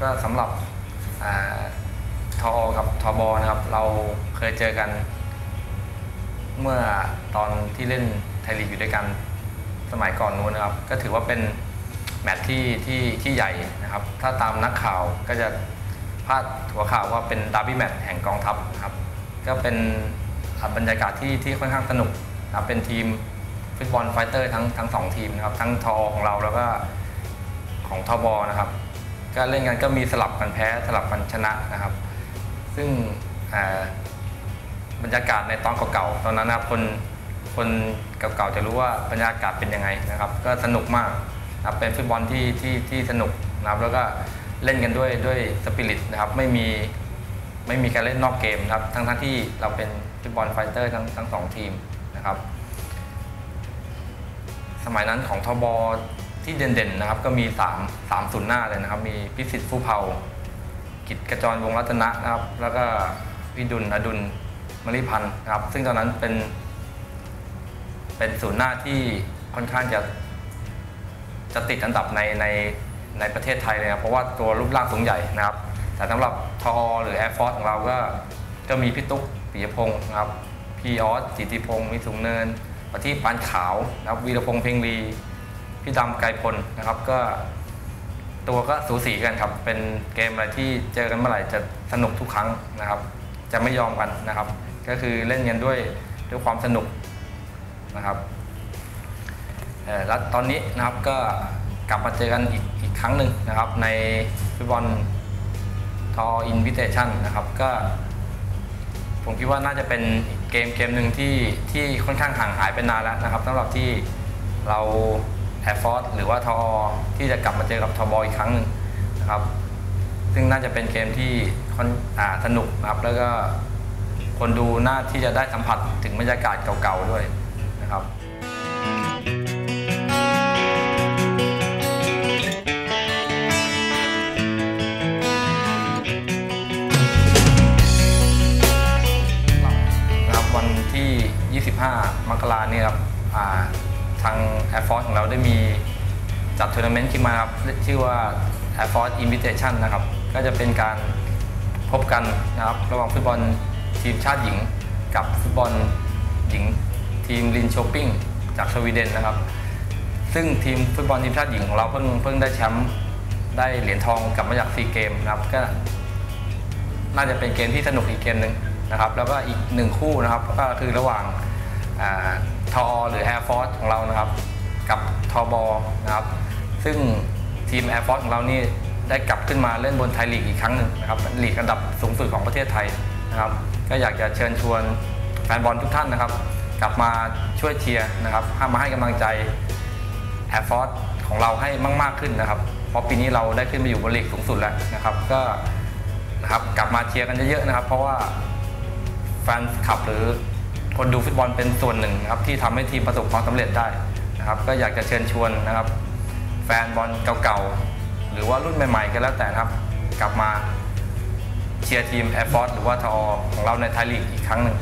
ก็สำหรับอทอกับทอบอนะครับ เราเคยเจอกัน เมื่อตอนที่เล่นไทยลีกอยู่ด้วยกันสมัยก่อนนู้นนะครับ ก็ถือว่าเป็นแมตช์ที่ที่ที่ใหญ่นะครับ ถ้าตามนักข่าวก็จะพาดหัวข่าวว่าเป็นดาร์บี้แมตช์แห่งกองทัพนะครับ ก็เป็นบรรยากาศที่ที่ค่อนข้างสนุกนะเป็นทีมฟุตบอลไฟเตอร์ทั้งทั้งสองทีมนะครับ ทั้งทอของเราแล้วก็ของทบนะครับ ก็เล่นกันก็มีสลับกันแพ้สลับกันชนะนะครับ ซึ่งบรรยากาศในตอนเก่าๆตอนนั้นนะคนคนเก่าๆจะรู้ว่าบรรยากาศเป็นยังไงนะครับ ก็สนุกมากนะเป็นฟุตบอลที่ที่ที่สนุกนะครับ แล้วก็เล่นกันด้วยด้วยสปิริตนะครับไม่มีไม่มีการเล่นนอกเกมนะครับ ทั้งทั้งที่เราเป็นฟุตบอลไฟเตอร์ทั้งทั้งสองทีมนะครับ สมัยนั้นของทบ ที่เด่นๆนะครับก็มี 3 3ศูนย์หน้าเลยนะครับ มีพิสิทธิ์ฟูเผากิจกระจรวงรัตนะนะครับ แล้วก็พี่ดุลอดุลมริพันธ์นะครับ ซึ่งตอนนั้นเป็น เป็นศูนย์หน้าที่ค่อนข้างจะจะติดอันดับในในในประเทศไทยเลยนะเพราะว่าตัวรูปร่างสูงใหญ่นะครับ แต่สำหรับทอหรือ Air Force ของเราก็จะมีพี่ตุ๊กปิยพงศ์นะครับ พี่ออสจิติพงศ์มิสุงเนินประทีปปานขาวนะครับวีรพงษ์เพ็งรี พี่ดำไกรพลนะครับก็ ตัวก็สูสีกันครับ เป็นเกมอะไรที่เจอกันเมื่อไหร่จะสนุกทุกครั้งนะครับ จะไม่ยอมกันนะครับ ก็คือเล่นกันด้วยด้วยความสนุกนะครับแล้วตอนนี้นะครับก็กลับมาเจอกันอีกอีกครั้งหนึ่งนะครับ ในฟุตบอลทออินวิเทชันนะครับก็ ผมคิดว่าน่าจะเป็นเกมเกมหนึ่งที่ที่ค่อนข้างห่างหายไปนานแล้วนะครับสำหรับที่เรา แอร์ฟอร์หรือว่าทอที่จะกลับมาเจอกับทอบออีกครั้งหนึ่งนะครับ ซึ่งน่าจะเป็นเกมที่ค่อนอ่าสนุกนะครับ แล้วก็คนดูน่าที่จะได้สัมผัสถึงบรรยากาศเก่าๆด้วยนะครับวันที่ 25 มกราเนี่ยครับอ่า ทาง Air Force ของเราได้มีจัดทัวร์นาเมนต์ขึ้นมาครับชื่อว่า Air Force Invitation นะครับ ก็จะเป็นการพบกันนะครับระหว่างฟุตบอลทีมชาติหญิง กับฟุตบอลหญิงทีมลินโชปปิ้งจากสวีเดนนะครับ ซึ่งทีมฟุตบอลทีมชาติหญิงของเราเพิ่งเพิ่งได้แชมป์ได้เหรียญทองกลับมาจากซีเกมนะครับก็น่าจะเป็นเกมที่สนุกอีกเกมหนึ่งนะครับ แล้วก็อีกหนึ่งคู่นะครับก็คือระหว่างอา ทอหรือ Air Force ของเรานะครับ กับทอบอนะครับ ซึ่งทีม Air Force ของเรานี่ได้กลับขึ้นมาเล่นบนไทยลีกอีกครั้งหนึ่งนะครับลีกอันดับสูงสุดของประเทศไทยนะครับ ก็อยากจะเชิญชวนแฟนบอลทุกท่านนะครับ กลับมาช่วยเชียร์นะครับให้มาให้กำลังใจแอร์ฟอร์ของเราให้มาก ๆขึ้นนะครับ เพราะปีนี้เราได้ขึ้นมาอยู่บนลีกสูงสุดแล้วนะครับ ก็นะครับกลับมาเชียร์กันเยอะๆนะครับ เพราะว่าแฟนคลับหรือ คนดูฟุตบอลเป็นส่วนหนึ่งครับที่ทำให้ทีมประสบความสำเร็จได้นะครับก็อยากจะเชิญชวนนะครับ แฟนบอลเก่าๆ หรือว่ารุ่นใหม่ๆก็แล้วแต่ครับ กลับมาเชียร์ทีมแอร์ฟอร์สหรือว่าทอของเราในไทยลีกอีกครั้งหนึ่ง